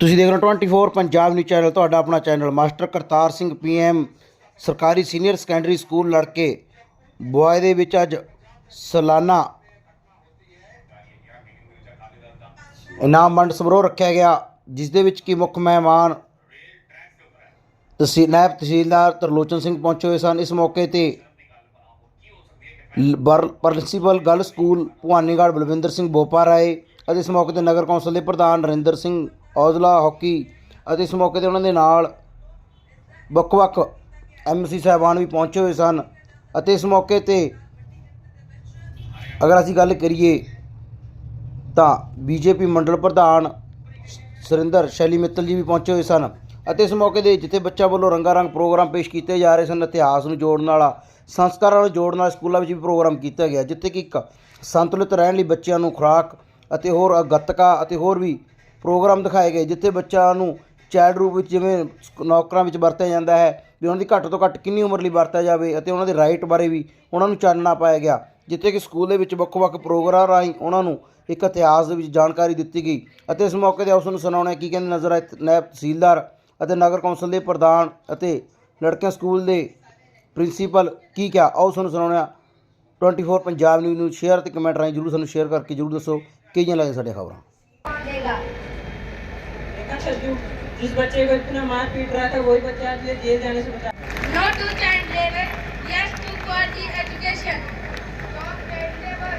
ਤੁਸੀਂ ਦੇਖ ਰਹੇ ਹੋ 24 ਪੰਜਾਬ ਨਿਊਜ਼ ਚੈਨਲ ਤੁਹਾਡਾ ਆਪਣਾ channel master Kartar Singh PM ਸਰਕਾਰੀ ਸੀਨੀਅਰ ਸੈਕੰਡਰੀ ਸਕੂਲ ਲੜਕੇ, ਬੁਆਏ ਦੇ ਵਿੱਚ ਅੱਜ ਸਾਲਾਨਾ ਇਨਾਮ ਵੰਡ ਸਮਾਰੋਹ ਰੱਖਿਆ ਗਿਆ, ਜਿਸ ਦੇ ਵਿੱਚ ਕੀ ਮੁੱਖ ਮਹਿਮਾਨ ਤਹਿਸੀਲ, ਨਾਇਬ ਤਹਿਸੀਲਦਾਰ ਤਰਲੋਚਨ ਸਿੰਘ ਪਹੁੰਚੇ ਹੋਏ ਸਨ। ਇਸ ਮੌਕੇ ਤੇ ਲ- principal girl school Bhawanigarh Balwinder Singh Bopa Rai ਅਤੇ ਇਸ ਮੌਕੇ ਤੇ ਨਗਰ ਕੌਂਸਲ ਦੇ ਪ੍ਰਧਾਨ ਨਰਿੰਦਰ ਸਿੰਘ ਔਜਲਾ ਹਾਕੀ ਅਤੇ ਇਸ ਮੌਕੇ ਤੇ ਉਹਨਾਂ ਦੇ ਨਾਲ ਵੱਖ-ਵੱਖ ਐਮਸੀ ਸਾਹਿਬਾਨ ਵੀ ਪਹੁੰਚੇ ਹੋਏ ਸਨ ਅਤੇ ਇਸ ਮੌਕੇ ਤੇ ਅਗਰ ਅਸੀਂ ਗੱਲ ਕਰੀਏ ਤਾਂ ਬੀਜੇਪੀ ਮੰਡਲ ਪ੍ਰਧਾਨ ਸੁਰਿੰਦਰ ਸ਼ੈਲੀ ਮਿੱਤਲ ਜੀ ਵੀ ਪਹੁੰਚੇ ਹੋਏ ਸਨ ਅਤੇ ਇਸ ਮੌਕੇ ਦੇ ਜਿੱਥੇ ਬੱਚਾ ਵੱਲੋਂ ਰੰਗਾ ਰੰਗ ਪ੍ਰੋਗਰਾਮ ਪੇਸ਼ ਕੀਤੇ ਜਾ ਰਹੇ ਸਨ, ਇਤਿਹਾਸ ਨੂੰ ਜੋੜਨ ਵਾਲਾ, ਸੰਸਕਾਰਾਂ ਨੂੰ ਜੋੜਨ ਵਾਲਾ ਸਕੂਲਾਂ ਵਿੱਚ ਵੀ ਪ੍ਰੋਗਰਾਮ ਕੀਤਾ ਗਿਆ, ਜਿੱਥੇ ਕਿ ਇੱਕ ਸੰਤੁਲਿਤ ਰਹਿਣ ਲਈ ਬੱਚਿਆਂ ਨੂੰ ਖੁਰਾਕ ਅਤੇ ਹੋਰ ਗੱਤਕਾ ਅਤੇ ਹੋਰ ਵੀ ਪ੍ਰੋਗਰਾਮ ਦਿਖਾਏ ਗਏ, ਜਿੱਥੇ ਬੱਚਿਆਂ ਨੂੰ ਚਾਈਲਡ ਰੂਪ ਵਿੱਚ ਜਿਵੇਂ ਨੌਕਰਾਂ ਵਿੱਚ ਵਰਤਿਆ ਜਾਂਦਾ ਹੈ, ਵੀ ਉਹਨਾਂ ਦੀ ਘੱਟ ਤੋਂ ਘੱਟ ਕਿੰਨੀ ਉਮਰ ਲਈ ਵਰਤਿਆ ਜਾਵੇ ਅਤੇ ਉਹਨਾਂ ਦੇ ਰਾਈਟ ਬਾਰੇ ਵੀ ਉਹਨਾਂ ਨੂੰ ਚਾਨਣਾ ਪਾਇਆ ਗਿਆ, ਜਿੱਥੇ ਕਿ ਸਕੂਲ ਦੇ ਵਿੱਚ ਵੱਖ-ਵੱਖ ਪ੍ਰੋਗਰਾਮ ਰਾਹੀਂ ਉਹਨਾਂ ਨੂੰ ਇੱਕ ਇਤਿਹਾਸ ਦੇ ਵਿੱਚ ਜਾਣਕਾਰੀ ਦਿੱਤੀ ਗਈ ਅਤੇ ਇਸ ਮੌਕੇ ਤੇ ਉਸ ਨੂੰ ਸੁਣਾਉਣਾ ਕੀ ਕਹਿੰਦੇ ਨਜ਼ਰ ਆਏ ਨਾਇਬ ਤਹਿਸੀਲਦਾਰ ਅਤੇ ਨਗਰ ਕੌਂਸਲ ਦੇ ਪ੍ਰਧਾਨ ਅਤੇ ਲੜਕਿਆਂ ਸਕੂਲ ਦੇ ਪ੍ਰਿੰਸੀਪਲ ਕੀ ਕਿਹਾ, ਆਓ ਤੁਹਾਨੂੰ ਸੁਣਾਉਣਾ 24 ਪੰਜਾਬ ਨਿਊਜ਼ ਨੂੰ ਸ਼ੇਅਰ ਅਤੇ ਕਮੈਂਟ ਰਾਹੀਂ ਜਰੂਰ ਸਾਨੂੰ ਸ਼ੇਅਰ ਕਰਕੇ ਜਰੂਰ ਦੱਸੋ, ਕਿਹੜੀਆਂ ਲੱਗੀਆਂ ਸਾਡੀਆਂ ਖਬਰਾਂ। देखा छज्जू जिस बच्चे को इतना मार पीट रहा था वही बच्चा आज ये जेल जाने से बचा No to child labor, yes to quality education. Stop child labor.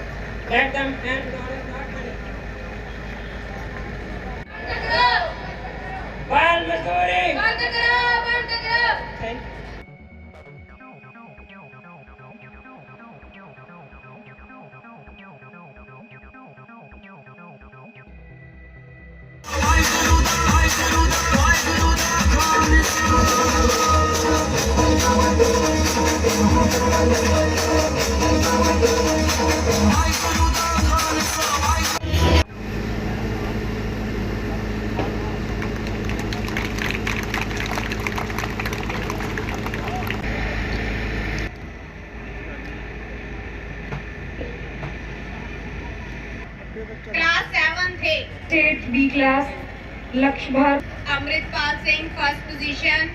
state B class लक्ष्य भर Amritpal Singh first position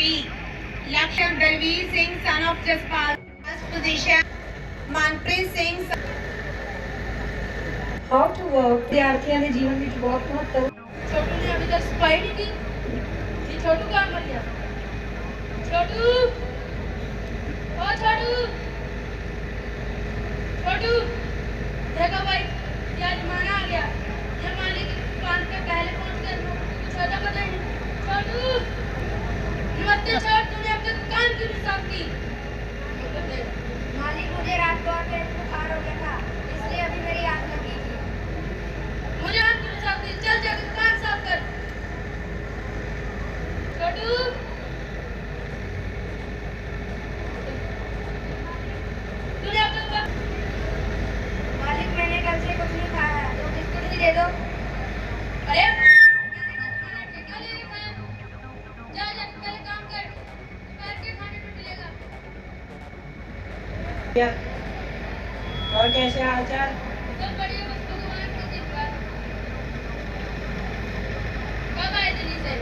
class 8 B Lakshya Dalvir Singh son of Jaspal first position Manpreet Singh how to work ਵਿਦਿਆਰਥੀਆਂ ਦੇ ਜੀਵਨ ਵਿੱਚ ਬਹੁਤ ਮਹੱਤਵ छोटू ने अभी तक सफाई नहीं की ये छोटू काम कर लिया छोटू ओ छोटू छोटू और कैसे हाल चाल?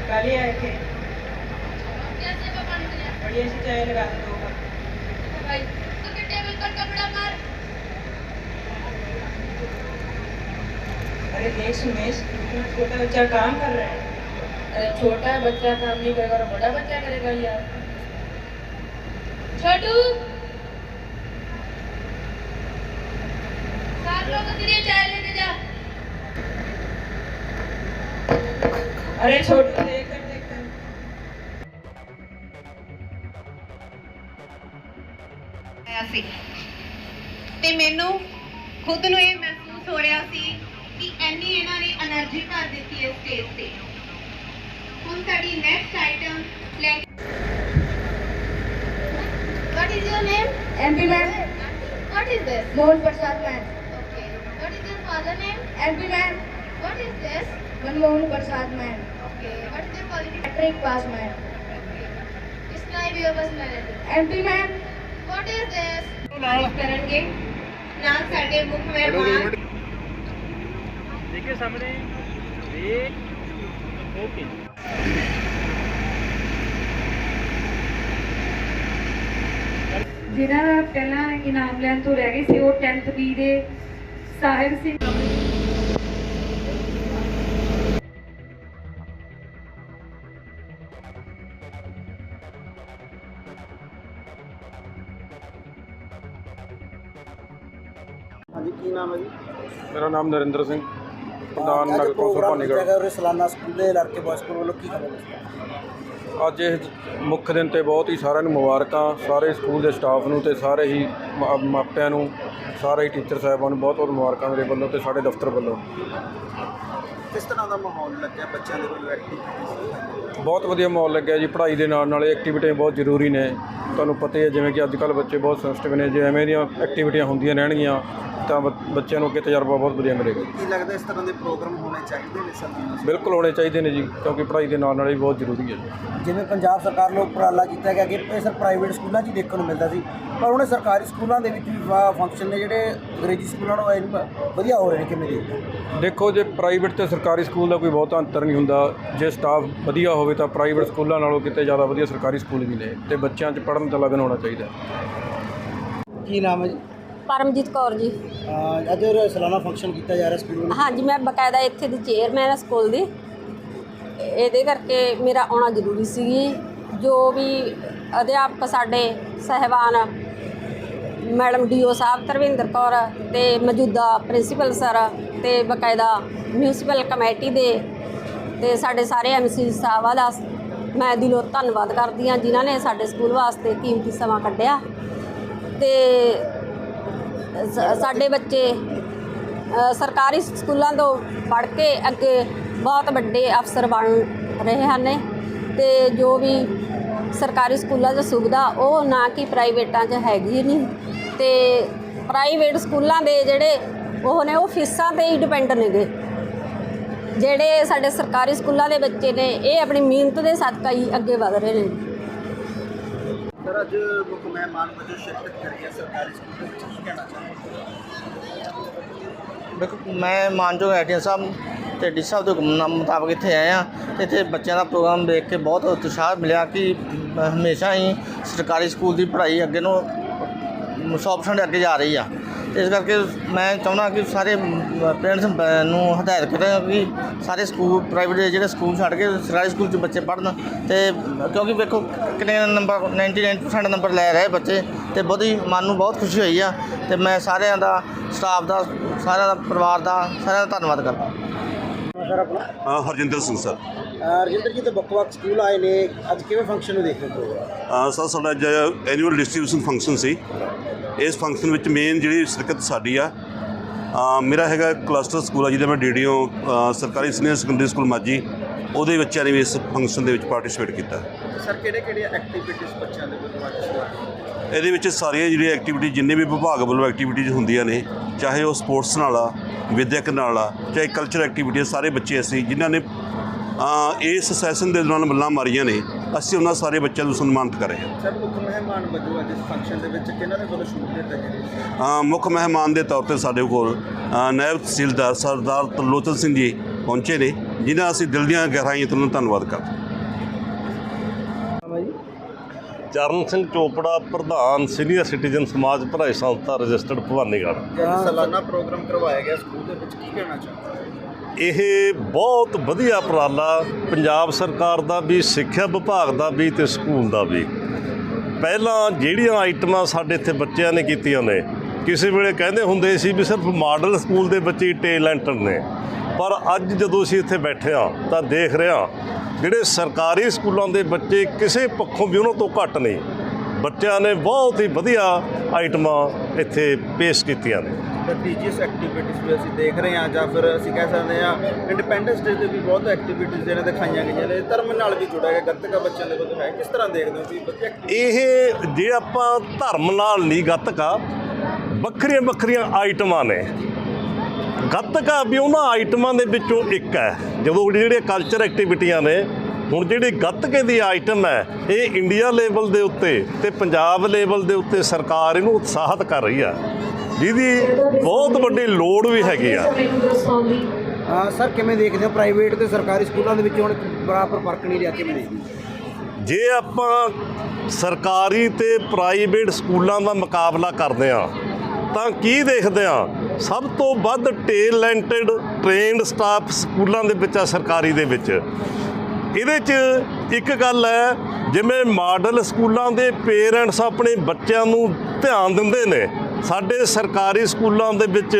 कल ही आए थे। बढ़िया चाय लगा दो अरे देख सुमेश छोटा बच्चा काम कर रहा है। अरे छोटा बच्चा काम नहीं करेगा और बड़ा बच्चा करेगा यार। छोटू! अरे छोटू देख ਆਇਆ ਸੀ ਤੇ ਮੈਨੂੰ ਖੁਦ ਨੂੰ ਇਹ ਮਹਿਸੂਸ ਹੋ ਰਿਹਾ ਸੀ ਕਿ ਐਨੀ ਇਹਨਾਂ ਨੇ એનર્ਜੀ ਭਰ ਦਿੱਤੀ ਹੈ ਸਟੇਜ ਤੇ ਹੁਣ ਸਾਡੀ ਨੈਕਸਟ ਆਈਟਮ ਲੈ ਕੇ What is your name? MB ma'am. What is this? Mohan Prasad ma'am. Okay. What is your father name? MP ma'am What is this? Manmohan Prasad ma'am Okay. What is your qualification? Matric pass ma'am Describe your personality. MP ma'am What is this? Live ਕਰਨਗੇ ਨਾਲ ਸਾਡੇ ਮੁੱਖ ਮਹਿਮਾਨ देखिए सामने एक okay ਜਿਨ੍ਹਾਂ ਦਾ ਪਹਿਲਾਂ ਇਨਾਮ ਲੈਣ ਤੋਂ ਰਹਿ ਗਏ ਸੀ ਉਹ 10th ਬੀ ਦੇ ਸਿੰਘ ਹਾਂਜੀ ਕੀ ਨਾਮ ਹੈ ਜੀ? ਮੇਰਾ ਨਾਮ ਨਰਿੰਦਰ ਸਿੰਘ ਪ੍ਰਧਾਨ ਨਗਰ ਕੌਂਸਲ ਭਾਨੀਗੜ੍ਹ। ਗਿਆ ਉਰੇ ਸਾਲਾਨਾ ਸਕੂਲੇ ਲੜਕੇ ਸਕੂਲ ਵੱਲੋਂ ਕੀ ਖਬਰ ਹੈ ਅੱਜ ਇਹ ਮੁੱਖ ਦਿਨ ਤੇ ਬਹੁਤ ਹੀ ਸਾਰਿਆਂ ਨੂੰ ਮੁਬਾਰਕਾਂ, ਸਾਰੇ ਸਕੂਲ ਦੇ ਸਟਾਫ ਨੂੰ ਤੇ ਸਾਰੇ ਹੀ ਮਾ- ਮਾਪਿਆਂ ਨੂੰ, ਸਾਰੇ ਹੀ ਟੀਚਰ ਸਾਹਿਬਾਨ ਨੂੰ ਬਹੁਤ ਬਹੁਤ ਮੁਬਾਰਕਾਂ ਮੇਰੇ ਵੱਲੋਂ ਤੇ ਸਾਡੇ ਦਫ਼ਤਰ ਵੱਲੋਂ। ਕਿਸ ਤਰ੍ਹਾਂ ਦਾ ਮਾਹੌਲ ਲੱਗਿਆ ਬੱਚਿਆਂ ਦੇ ਵੱਲੋਂ ਐਕਟੀਵਿਟੀਜ਼ ਬਹੁਤ ਵਧੀਆ ਮਾਹੌਲ ਲੱਗਿਆ ਜੀ ਪੜ੍ਹਾਈ ਦੇ ਨਾਲ ਨਾਲ ਇਹ ਐਕਟੀਵਿਟੀਆਂ ਬਹੁਤ ਜ਼ਰੂਰੀ ਨੇ। ਤੁਹਾਨੂੰ ਪਤਾ ਹੀ ਹੈ ਜਿਵੇਂ ਕਿ ਅੱਜ ਕੱਲ੍ਹ ਬੱਚੇ ਬਹੁਤ ਸੈਂਸਿਟਿਵ ਨੇ ਜੇ ਐਵੇਂ ਦੀਆਂ ਐਕਟੀਵਿਟੀਆਂ ਹੁੰਦੀਆਂ ਰਹਿਣਗੀਆਂ ਤਾਂ ਬ- ਬੱਚਿਆਂ ਨੂੰ ਅੱਗੇ ਤਜਰਬਾ ਬਹੁਤ ਵਧੀਆ ਮਿਲੇਗਾ। ਕੀ ਲੱਗਦਾ ਇਸ ਤਰ੍ਹਾਂ ਦੇ ਪ੍ਰੋਗਰਾਮ ਹੋਣੇ ਚਾਹੀਦੇ ਨੇ ਸਭ ਬਿਲਕੁਲ ਹੋਣੇ ਚਾਹੀਦੇ ਨੇ ਜੀ ਕਿਉਂਕਿ ਪੜ੍ਹਾਈ ਦੇ ਨਾਲ ਨਾਲ ਇਹ ਬਹੁਤ ਜ਼ਰੂਰੀ ਹੈ ਜੀ। ਜਿਵੇਂ ਪੰਜਾਬ ਸਰਕਾਰ ਨੂੰ ਉਪਰਾਲਾ ਕੀਤਾ ਗਿਆ ਕਿ ਇਹ ਸਰ ਪ੍ਰਾਈਵੇਟ ਸਕੂਲਾਂ 'ਚ ਹੀ ਦੇਖਣ ਨੂੰ ਮਿਲਦਾ ਸੀ ਪਰ ਉਹਨੇ ਸਰਕਾਰੀ ਸਕੂਲਾਂ ਦੇ ਵਿੱਚ ਵੀ ਫੰਕਸ਼ਨ ਨੇ ਜਿਹੜੇ ਅੰਗਰੇਜ਼ੀ ਸਕੂਲਾਂ ਨਾਲੋਂ ਇਹ ਵਧੀਆ ਹੋ ਰਹੇ ਨੇ ਕਿਵੇਂ ਦੇ ਦੇਖੋ ਜੇ ਪ੍ਰਾਈਵੇਟ ਤੇ ਸਰਕਾਰੀ ਸਕੂਲ ਦਾ ਕੋਈ ਬਹੁਤਾ ਅੰਤਰ ਨਹੀਂ ਹੁੰਦਾ ਜੇ ਸਟਾਫ ਵਧੀਆ ਹੋਵੇ ਤਾਂ ਪ੍ਰਾਈਵੇਟ ਸਕੂਲਾਂ ਨਾਲੋਂ ਕਿਤੇ ਜ਼ਿਆਦਾ ਵਧੀਆ ਸਰਕਾਰੀ ਸਕੂਲ ਵੀ ਨੇ ਤੇ ਬੱਚਿਆਂ 'ਚ ਪੜ੍ਹਨ ਦਾ ਲਗਨ ਹੋਣਾ ਚਾਹੀਦਾ ਕੀ ਨਾਮ ਹੈ ਜੀ? ਪਰਮਜੀਤ ਕੌਰ ਜੀ। ਅਹ ਅੱਜ ਉਰੇ ਸਾਲਾਨਾ ਫੰਕਸ਼ਨ ਕੀਤਾ ਜਾ ਰਿਹਾ ਸਕੂਲ ਵਿੱਚ। ਹਾਂਜੀ ਮੈਂ ਬਕਾਇਦਾ ਇੱਥੇ ਦੀ ਚੇਅਰਮੈਨ ਆ ਸਕੂਲ ਦੀ। ਇਹਦੇ ਕਰਕੇ ਮੇਰਾ ਆਉਣਾ ਜ਼ਰੂਰੀ ਸੀ ਜੋ। ਵੀ ਅਧਿਆਪਕ ਸਾਡੇ ਸਹਿਬਾਨ ਮੈਡਮ ਡੀਓ ਸਾਹਿਬ ਧਰਮਿੰਦਰ ਕੌਰ ਤੇ ਮੌਜੂਦਾ ਪ੍ਰਿੰਸੀਪਲ ਸਰ ਤੇ ਬਕਾਇਦਾ ਮਿਊਨਿਸਪਲ ਕਮੇਟੀ ਦੇ ਤੇ ਸਾਡੇ ਸਾਰੇ ਐਮਸੀ ਸਾਹਿਬਾਂ ਦਾ ਮੈਂ ਦਿਲੋਂ ਧੰਨਵਾਦ ਕਰਦੀ ਹਾਂ ਜਿਨ੍ਹਾਂ ਨੇ ਸਾਡੇ ਸਕੂਲ ਵਾਸਤੇ ਕੀਮਤੀ ਸਮਾਂ ਕੱਢਿਆ। ਤੇ ਸਾਡੇ ਬੱਚੇ ਸਰਕਾਰੀ ਸਕੂਲਾਂ ਤੋਂ ਪੜ੍ਹ ਕੇ ਅੱਗੇ ਬਹੁਤ ਵੱਡੇ ਅਫਸਰ ਬਣ ਰਹੇ ਹਨ ਤੇ ਜੋ ਵੀ ਸਰਕਾਰੀ ਸਕੂਲਾਂ 'ਚ ਸੁਵਿਧਾ ਉਹ ਨਾ ਕਿ ਪ੍ਰਾਈਵੇਟਾਂ 'ਚ ਹੈਗੀ ਨਹੀਂ। ਤੇ ਪ੍ਰਾਈਵੇਟ ਸਕੂਲਾਂ ਦੇ ਜਿਹੜੇ ਉਹ ਨੇ ਉਹ ਫੀਸਾਂ ਤੇ ਹੀ ਡਿਪੈਂਡ ਨੇਗੇ। ਜਿਹੜੇ ਸਾਡੇ ਸਰਕਾਰੀ ਸਕੂਲਾਂ ਦੇ ਬੱਚੇ ਨੇ ਇਹ ਆਪਣੀ ਮਿਹਨਤ ਦੇ ਸਦਕਾ ਹੀ ਅੱਗੇ ਵਧ ਰਹੇ ਨੇ। ਸਰ ਅੱਜ ਮੁੱਖ ਮਹਿਮਾਨ ਵਜੋਂ ਸ਼ਿਰਕਤ ਕਰੀ ਹੈ ਸਰਕਾਰੀ ਸਕੂਲ ਦੇ ਵਿੱਚ ਕੀ ਕਹਿਣਾ ਚਾਹੁੰਦੇ ਦੇਖੋ ਮੈਂ ਮਾਨਯੋਗ ਐਡੀਐਮ ਸਾਹਿਬ ਤੇ ਡੀ ਸਾਹਿਬ ਦੇ ਹੁਕਮ ਮੁਤਾਬਕ ਇੱਥੇ ਆਏ ਆ ਤੇ ਇੱਥੇ ਬੱਚਿਆਂ ਦਾ ਪ੍ਰੋਗਰਾਮ ਦੇਖ ਕੇ ਬਹੁਤ ਉਤਸ਼ਾਹ ਮਿਲਿਆ ਕਿ ਹਮੇਸ਼ਾ ਹੀ ਸਰਕਾਰੀ ਸਕੂਲ ਦੀ ਪੜ੍ਹਾਈ ਅੱਗੇ ਨੂੰ 100% ਅੱਗੇ ਜਾ ਰਹੀ ਆ। ਤੇ ਇਸ ਕਰਕੇ ਮੈਂ ਚਾਹੁੰਦਾ ਕਿ ਸਾਰੇ ਪੇਰੈਂਟਸ ਨੂੰ ਹਦਾਇਤ ਕਰਾਂ ਕਿ ਸਾਰੇ ਸਕੂਲ ਪ੍ਰਾਈਵੇਟ ਜਿਹੜੇ ਸਕੂਲ ਛੱਡ ਕੇ ਸਰਕਾਰੀ ਸਕੂਲ 'ਚ ਬੱਚੇ ਪੜ੍ਹਨ ਤੇ ਕਿਉਂਕਿ ਵੇਖੋ ਕਿੰਨੇ ਨੰਬਰ 99% ਨੰਬਰ ਲੈ ਰਹੇ ਬੱਚੇ ਤੇ ਬਹੁਤ ਹੀ ਮਨ ਨੂੰ ਬਹੁਤ ਖੁਸ਼ੀ ਹੋਈ ਆ ਤੇ ਮੈਂ ਸਾਰਿਆਂ ਦਾ ਸਟਾਫ ਦਾ, ਸਾਰਿਆਂ ਦਾ, ਪਰਿਵਾਰ ਦਾ ਸਾਰਿਆਂ ਦਾ ਧੰਨਵਾਦ ਕਰਦਾ। ਸਰ ਆਪਣਾ? ਅ, ਹਰਜਿੰਦਰ ਸਿੰਘ ਸਰ। ਰਜਿੰਦਰ ਜੀ ਤੇ ਵੱਖ-ਵੱਖ ਸਕੂਲ ਆਏ ਨੇ। ਅੱਜ ਕਿਵੇਂ ਫੰਕਸ਼ਨ ਨੂੰ ਦੇਖ ਰਹੇ ਹੋ ਅ, ਸਰ ਸਾਡਾ ਅੱਜ ਐਨੂਅਲ ਡਿਸਟ੍ਰੀਬਿਊਸ਼ਨ ਫੰਕਸ਼ਨ ਸੀ। ਇਸ ਫੰਕਸ਼ਨ ਵਿੱਚ ਮੇਨ ਜਿਹੜੀ ਸ਼ਿਰਕਤ ਸਾਡੀ ਆ ਮੇਰਾ ਹੈਗਾ ਕਲਸਟਰ ਸਕੂਲ ਆ ਜਿਹਦਾ ਮੈਂ ਡੀਡੀਓ ਸਰਕਾਰੀ ਸੀਨੀਅਰ ਸੈਕੰਡਰੀ ਸਕੂਲ ਮਾਜੀ ਉਹਦੇ ਬੱਚਿਆਂ ਨੇ ਵੀ ਇਸ ਫੰਕਸ਼ਨ ਦੇ ਵਿੱਚ ਪਾਰਟਿਸਿਪੇਟ ਕੀਤਾ। ਸਰ ਕਿਹੜੇ-ਕਿਹੜੇ ਐਕਟੀਵਿਟੀਜ਼ ਬੱਚਿਆਂ ਦੇ ਵੱਲੋਂ ਅੱਜ? ਇਹਦੇ ਵਿੱਚ ਸਾਰੀਆਂ ਜਿਹੜੀਆਂ ਐਕਟੀਵਿਟੀ ਜਿੰਨੇ ਵੀ ਵਿਭਾਗ ਵੱਲੋਂ ਐਕਟੀਵਿਟੀਜ਼ ਹੁੰਦੀਆਂ ਨੇ ਚਾਹੇ ਉਹ ਸਪੋਰਟਸ ਨਾਲ ਆ ਵਿਦਿਅਕ ਨਾਲ ਆ ਚਾਹੇ ਕਲਚਰ ਐਕਟੀਵਿਟੀ ਸਾਰੇ ਬੱਚੇ ਅਸੀਂ ਜਿਨ੍ਹਾਂ ਨੇ ਇਸ ਸੈਸ਼ਨ ਦੇ ਦੌਰਾਨ ਮੱਲਾਂ ਮਾਰੀਆਂ ਨੇ ਅਸੀਂ ਉਹਨਾਂ ਸਾਰੇ ਬੱਚਿਆਂ ਨੂੰ ਸਨਮਾਨਿਤ ਕਰ ਰਹੇ ਹਾਂ। ਸਰ ਮੁੱਖ ਮਹਿਮਾਨ ਵਜੋਂ ਅੱਜ ਇਸ ਫੰਕਸ਼ਨ ਦੇ ਵਿੱਚ ਕਿਹਨਾਂ ਦੇ ਵੱਲੋਂ ਗਿਆ? ਅ, ਮੁੱਖ ਮਹਿਮਾਨ ਦੇ ਤੌਰ ਤੇ ਸਾਡੇ ਕੋਲ ਨਾਇਬ ਤਹਿਸੀਲਦਾਰ ਸਰਦਾਰ ਤਰਲੋਚਨ ਸਿੰਘ ਜੀ ਪਹੁੰਚੇ ਨੇ ਜਿਨ੍ਹਾਂ ਅਸੀਂ ਦਿਲ ਦੀਆਂ ਗਹਿਰਾਈਆਂ ਤੋਂ ਧੰਨਵਾਦ ਕਰਦੇ ਚਰਨ ਸਿੰਘ ਚੋਪੜਾ ਪ੍ਰਧਾਨ ਸੀਨੀਅਰ ਸਿਟੀਜ਼ਨ ਸਮਾਜ ਭਲਾਈ ਸੰਸਥਾ ਰਜਿਸਟਰਡ ਭਵਾਨੀਗੜ੍ਹ। ਸਾਲਾਨਾ ਪ੍ਰੋਗਰਾਮ ਕਰਵਾਇਆ ਗਿਆ ਸਕੂਲ ਦੇ ਵਿੱਚ ਕੀ ਕਹਿਣਾ ਚਾਹੁੰਦੇ ਇਹ ਬਹੁਤ ਵਧੀਆ ਉਪਰਾਲਾ ਪੰਜਾਬ ਸਰਕਾਰ ਦਾ ਵੀ ਸਿੱਖਿਆ ਵਿਭਾਗ ਦਾ ਵੀ ਤੇ ਸਕੂਲ ਦਾ ਵੀ। ਪਹਿਲਾਂ ਜਿਹੜੀਆਂ ਆਈਟਮਾਂ ਸਾਡੇ ਇੱਥੇ ਬੱਚਿਆਂ ਨੇ ਕੀਤੀਆਂ ਨੇ ਕਿਸੇ ਵੇਲੇ ਕਹਿੰਦੇ ਹੁੰਦੇ ਸੀ ਵੀ ਸਿਰਫ ਮਾਡਲ ਸਕੂਲ ਦੇ ਬੱਚੇ ਟੈਲੈਂਟਡ ਨੇ। ਪਰ ਅੱਜ ਜਦੋਂ ਅਸੀਂ ਇੱਥੇ ਬੈਠੇ ਹਾਂ ਤਾਂ ਦੇਖ ਰਹੇ ਹਾਂ ਜਿਹੜੇ ਸਰਕਾਰੀ ਸਕੂਲਾਂ ਦੇ ਬੱਚੇ ਕਿਸੇ ਪੱਖੋਂ ਵੀ ਉਹਨਾਂ ਤੋਂ ਘੱਟ ਨਹੀਂ ਬੱਚਿਆਂ ਨੇ ਬਹੁਤ ਹੀ ਵਧੀਆ ਆਈਟਮਾਂ ਇੱਥੇ ਪੇਸ਼ ਕੀਤੀਆਂ ਨੇ। ਪ੍ਰੈਸਟੀਜੀਅਸ ਐਕਟੀਵਿਟੀਜ਼ ਵੀ ਅਸੀਂ ਦੇਖ ਰਹੇ ਹਾਂ ਜਾਂ ਫਿਰ ਅਸੀਂ ਕਹਿ ਸਕਦੇ ਹਾਂ ਇੰਡੀਪੈਂਡੈਂਸ ਡੇ ਤੇ ਵੀ ਬਹੁਤ ਐਕਟੀਵਿਟੀਜ਼ ਜਿਹੜੇ ਦਿਖਾਈਆਂ ਗਈਆਂ ਨੇ। ਧਰਮ ਨਾਲ ਵੀ ਜੁੜਿਆ ਗਿਆ ਗੱਤਕਾ ਬੱਚਿਆਂ ਦੇ ਵੱਲੋਂ ਹੈ। ਕਿਸ ਤਰ੍ਹਾਂ ਦੇਖਦੇ ਹੋ ਵੀ ਬੱਚੇ ਇਹ ਜੇ ਆਪਾਂ ਧਰਮ ਨਾਲ ਨਹੀਂ ਗੱਤਕਾ ਵੱਖਰੀਆਂ ਵੱਖਰੀਆਂ ਆਈਟਮਾਂ ਨੇ। ਗੱਤਕਾ ਵੀ ਉਹਨਾਂ ਆਈਟਮਾਂ ਦੇ ਵਿੱਚੋਂ ਇੱਕ ਹੈ। ਜਦੋਂ ਜਿਹੜੀਆਂ ਕਲਚਰ ਐਕਟੀਵਿਟੀਆਂ ਨੇ ਹੁਣ ਜਿਹੜੀ ਗੱਤਕੇ ਦੀ ਆਈਟਮ ਹੈ ਇਹ ਇੰਡੀਆ ਲੈਵਲ ਦੇ ਉੱਤੇ ਤੇ ਪੰਜਾਬ ਲੈਵਲ ਦੇ ਉੱਤੇ ਸਰਕਾਰ ਇਹਨੂੰ ਉਤਸ਼ਾਹਿਤ ਕਰ ਰਹੀ ਆ ਜਿਹਦੀ ਬਹੁਤ ਵੱਡੀ ਲੋੜ ਵੀ ਹੈਗੀ ਆ। ਸਰ ਕਿਵੇਂ ਦੇਖਦੇ ਹੋ? ਪ੍ਰਾਈਵੇਟ ਤੇ ਸਰਕਾਰੀ ਸਕੂਲਾਂ ਦੇ ਵਿੱਚ ਹੁਣ ਬਰਾਬਰ ਫ਼ਰਕ ਨਹੀਂ ਰਿਹਾ ਕਿਵੇਂ ਦੇਖਦੇ? ਜੇ ਆਪਾਂ ਸਰਕਾਰੀ ਤੇ ਪ੍ਰਾਈਵੇਟ ਸਕੂਲਾਂ ਦਾ ਮੁਕਾਬਲਾ ਕਰਦੇ ਆ ਤਾਂ ਕੀ ਦੇਖਦੇ ਆ? ਸਭ ਤੋਂ ਵੱਧ ਟੈਲੈਂਟਡ ਟ੍ਰੇਨਡ ਸਟਾਫ ਸਕੂਲਾਂ ਦੇ ਵਿੱਚ ਆ, ਸਰਕਾਰੀ ਦੇ ਵਿੱਚ। ਇਹਦੇ 'ਚ ਇੱਕ ਗੱਲ ਹੈ, ਜਿਵੇਂ ਮਾਡਲ ਸਕੂਲਾਂ ਦੇ ਪੇਰੈਂਟਸ ਆਪਣੇ ਬੱਚਿਆਂ ਨੂੰ ਧਿਆਨ ਦਿੰਦੇ ਨੇ, ਸਾਡੇ ਸਰਕਾਰੀ ਸਕੂਲਾਂ ਦੇ ਵਿੱਚ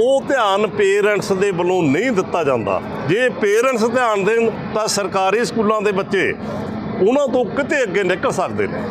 ਉਹ ਧਿਆਨ ਪੇਰੈਂਟਸ ਦੇ ਵੱਲੋਂ ਨਹੀਂ ਦਿੱਤਾ ਜਾਂਦਾ। ਜੇ ਪੇਰੈਂਟਸ ਧਿਆਨ ਦੇਣ ਤਾਂ ਸਰਕਾਰੀ ਸਕੂਲਾਂ ਦੇ ਬੱਚੇ ਉਹਨਾਂ ਤੋਂ ਕਿਤੇ ਅੱਗੇ ਨਿਕਲ ਸਕਦੇ ਨੇ।